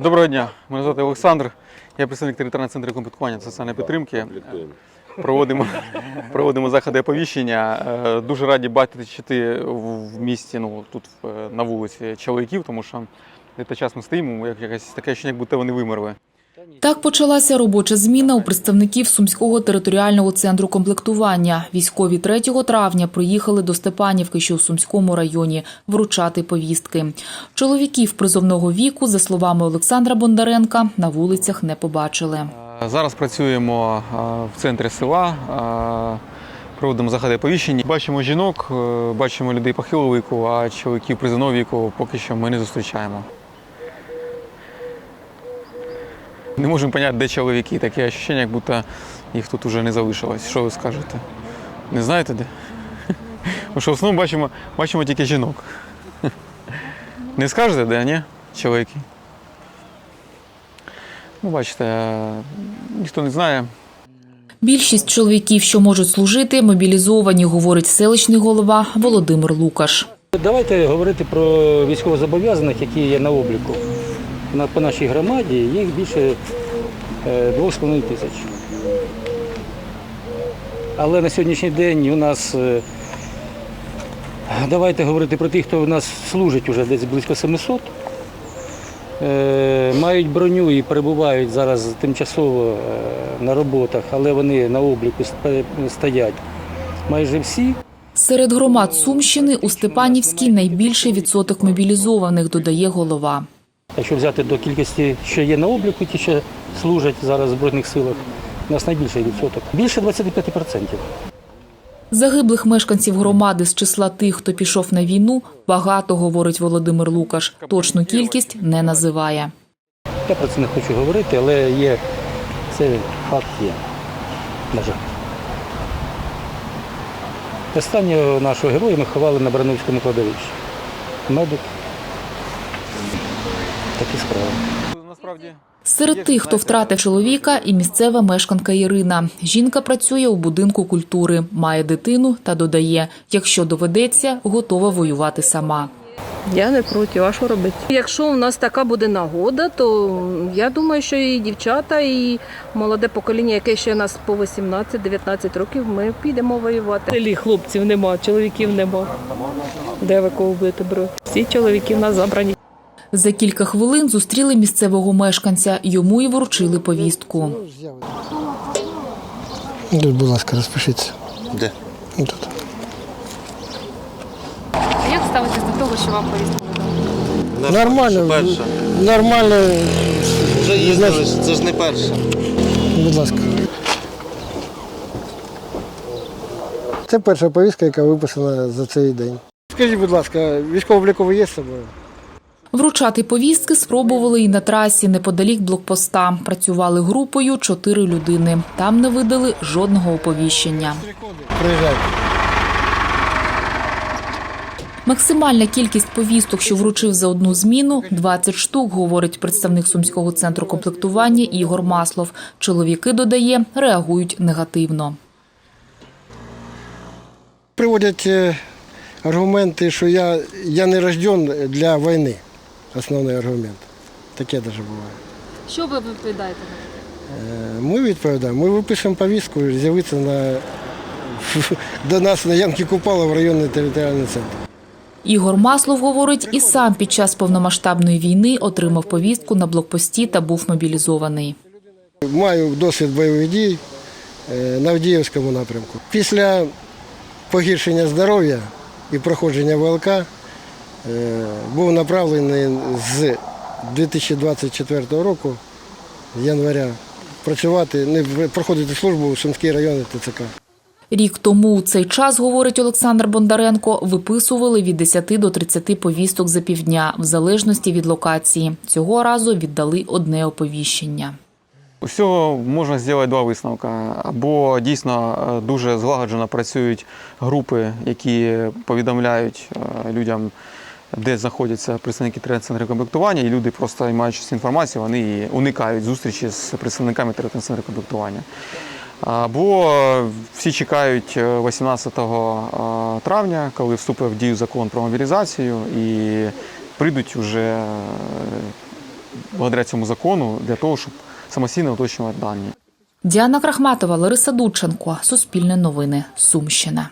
Доброго дня, мене звати Олександр. Я представник територіального центру комплектування та соціальної підтримки. Проводимо, проводимо заходи оповіщення. Е, Дуже раді бачити в місті, ну тут е, на вулиці чоловіків, тому що цей час ми стоїмо, як якась таке, що як будто вони вимерли. Так почалася робоча зміна у представників Сумського територіального центру комплектування. Військові 3 травня приїхали до Степанівки, що у Сумському районі, вручати повістки. Чоловіків призовного віку, за словами Олександра Бондаренка, на вулицях не побачили. Зараз працюємо в центрі села, проводимо заходи оповіщення. Бачимо жінок, е, бачимо людей похилого віку, а чоловіків призовного віку поки що ми не зустрічаємо. Не можемо зрозуміти, де чоловіки. Таке відчуття, як будто їх тут вже не залишилось. Що ви скажете? Не знаєте де? Тому що в основному бачимо, бачимо тільки жінок. Не скажете, де, ні? Чоловіки. Ну, бачите, е, ніхто не знає. Більшість чоловіків, що можуть служити, мобілізовані, говорить селищний голова Володимир Лукаш. Давайте говорити про військовозобов'язаних, які є на обліку. На, по нашій громаді їх більше е, 2,5 тисяч. Але на сьогоднішній день у нас, е, давайте говорити про тих, хто у нас служить уже десь близько 700. Е, Мають броню і перебувають зараз тимчасово е, на роботах, але вони на обліку стоять майже всі. Серед громад Сумщини у Степанівській найбільший відсоток мобілізованих, додає голова. Якщо взяти до кількості, що є на обліку, ті, що служать зараз в Збройних силах, у нас найбільший відсоток. Більше 25%. Загиблих мешканців громади з числа тих, хто пішов на війну, багато, говорить Володимир Лукаш. Точну кількість не називає. Я про це не хочу говорити, але є це факт є. На жаль. Останнього нашого героя ми ховали на Брановському кладовищі. Медик. Такі справи. Насправді Серед тих, хто втратив чоловіка, і місцева мешканка Ірина. Жінка працює у будинку культури, має дитину та додає, якщо доведеться, готова воювати сама. Я не проти, а що робити? Якщо у нас така буде нагода, то я думаю, що і дівчата, і молоде покоління, яке ще нас по 18-19 років, ми підемо воювати. Селі хлопців нема, чоловіків нема. Де ви кого будете брати? Всі чоловіки в нас забрані. За кілька хвилин зустріли місцевого мешканця. Йому й вручили повістку. Тут, будь ласка, розпишіться. Де? Тут. Як ставитесь до того, що вам повістку видали? Нормально. Перша. Нормально, Вже їздили, це ж не перша. будь ласка. Це перша повістка, яка виписана за цей день. Скажіть, будь ласка, військово-обліковий є з собою? Вручати повістки спробували і на трасі неподалік блокпоста. Працювали групою чотири людини. Там не видали жодного оповіщення. Приїжджайте. Максимальна кількість повісток, що вручив за одну зміну – 20 штук, говорить представник Сумського центру комплектування Ігор Маслов. Чоловіки, додає, реагують негативно. Приводять е, аргументи, що я, я не рожден для війни. Основний аргумент. Таке теж буває. Що ви відповідаєте? Е, Ми відповідаємо, ми виписуємо повістку, з'явитися на, до нас на Янки Купала в районний територіальний центр. Ігор Маслов, говорить, і сам під час повномасштабної війни отримав повістку на блокпості та був мобілізований. Маю досвід бойових дій е, на Авдіївському напрямку. Після погіршення здоров'я і проходження ВЛК був направлений з 2024 року, з января, працювати, не проходити службу у Сумській районі ТЦК. Рік тому у цей час, говорить Олександр Бондаренко, виписували від 10 до 30 повісток за півдня, в залежності від локації. Цього разу віддали одне оповіщення. Усього можна зробити два висновки. Або дійсно е, дуже злагоджено працюють групи, які повідомляють е, людям, де знаходяться представники територіального центру комплектування, і люди, просто маючи цю інформацію, вони уникають зустрічі з представниками територіального центру комплектування. Або е, всі чекають е, 18 травня, коли вступить в дію закон про мобілізацію, і прийдуть уже е, благодаря цьому закону для того, щоб самостійно уточнювати дані. Діана Крахматова, Лариса Дудченко, Суспільне новини, Сумщина.